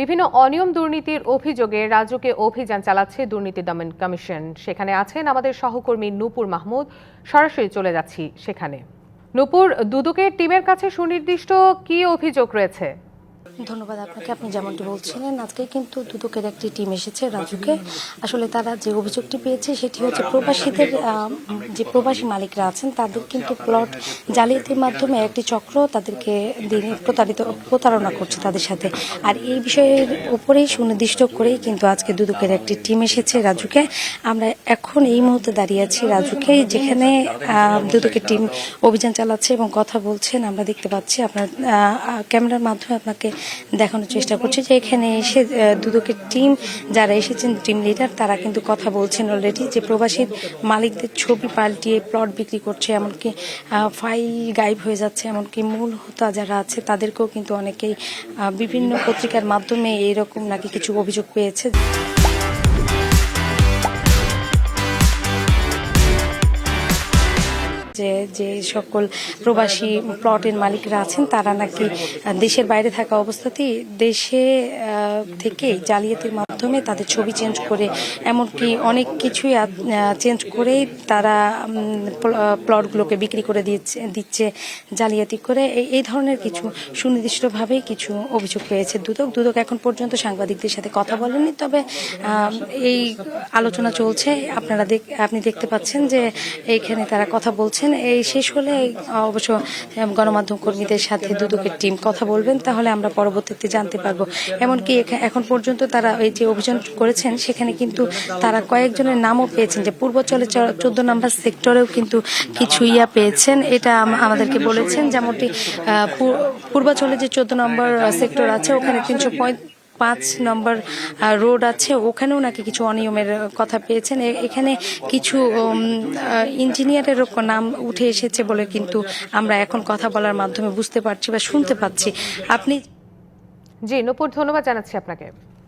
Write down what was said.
বিভিন্ন অনিয়ম দুর্নীতির অভিযোগে রাজুকে অভিযান চালাচ্ছে দুর্নীতি দমন কমিশন। সেখানে আছেন আমাদের সহকর্মী নূপুর মাহমুদ। সরাসরি চলে যাচ্ছি সেখানে। নূপুর, দুদকের টিমের কাছে সুনির্দিষ্ট কি অভিযোগ রয়েছে? ধন্যবাদ আপনাকে। আপনি যেমনটি বলছিলেন, আজকে কিন্তু দুদকের একটি টিম এসেছে রাজুকে। আসলে তারা যে অভিযোগটি পেয়েছে, সেটি হচ্ছে প্রবাসীদের যে প্রবাসী মালিকরা আছেন, তাদের কিন্তু প্লট জালিয়াতির মাধ্যমে একটি চক্র তাদেরকে দিনে প্রতারিত, প্রতারণা করছে তাদের সাথে। আর এই বিষয়ের উপরেই সুনির্দিষ্ট করেই কিন্তু আজকে দুদকের একটি টিম এসেছে রাজুকে। আমরা এখন এই মুহূর্তে দাঁড়িয়ে আছি রাজুকে, যেখানে দুদকের টিম অভিযান চালাচ্ছে এবং কথা বলছেন। আমরা দেখতে পাচ্ছি আপনার ক্যামেরার মাধ্যমে আপনাকে দেখানোর চেষ্টা করছে যে এখানে এসে দুদকের টিম যারা এসেছেন টিম লিডার তারা কিন্তু কথা বলছেন অলরেডি যে প্রবাসীর মালিকদের ছবি পাল্টিয়ে প্লট বিক্রি করছে, এমনকি ফাইল গায়েব হয়ে যাচ্ছে, এমনকি মূল হোতা যারা আছে, তাদেরকেও কিন্তু অনেকেই বিভিন্ন পত্রিকার মাধ্যমে এইরকম নাকি কিছু অভিযোগ পেয়েছে। যে যে সকল প্রবাসী প্লটের মালিকরা আছেন, তারা নাকি দেশের বাইরে থাকা অবস্থাতেই দেশে থেকেই জালিয়াতির মাধ্যমে তাদের ছবি চেঞ্জ করে, এমনকি অনেক কিছুই চেঞ্জ করেই তারা প্ল- প্লটগুলোকে বিক্রি করে দিচ্ছে দিচ্ছে জালিয়াতি করে। এই- ধরনের কিছু সুনির্দিষ্টভাবেই কিছু অভিযোগ পেয়েছে দুদক দুদক এখন পর্যন্ত সাংবাদিকদের সাথে কথা বলেনি তবে এই আলোচনা চলছে। আপনারা দেখ, আপনি দেখতে পাচ্ছেন যে, এইখানে তারা কথা বলছেন। এই শেষ হলে অবশ্য গণমাধ্যম কর্মীদের সাথে দুদকের টিম কথা বলবেন, তাহলে আমরা পরবর্তীতে জানতে পারব। এমনকি এখা- এখন পর্যন্ত তারা এই যে অভিযান করেছেন, সেখানে কিন্তু তারা কয়েকজনের নামও পেয়েছেন। যে পূর্বচলে চোদ্দ নম্বর সেক্টরেও কিন্তু কিছু ইয়া পেয়েছেন, এটা আমাদেরকে বলেছেন। যেমনটি পূর্বাচলে যে চোদ্দ নম্বর সেক্টর আছে, ওখানে তিনশো পাঁচ নম্বর রোড আছে, ওখানেও নাকি কিছু অনিয়মের কথা পেয়েছেন। এখানে কিছু ইঞ্জিনিয়ারের ইঞ্জিনিয়ারেরও নাম উঠে এসেছে বলে কিন্তু আমরা এখন কথা বলার মাধ্যমে বুঝতে পারছি বা শুনতে পাচ্ছি। আপনি জি, নূপুর, ধন্যবাদ জানাচ্ছি আপনাকে।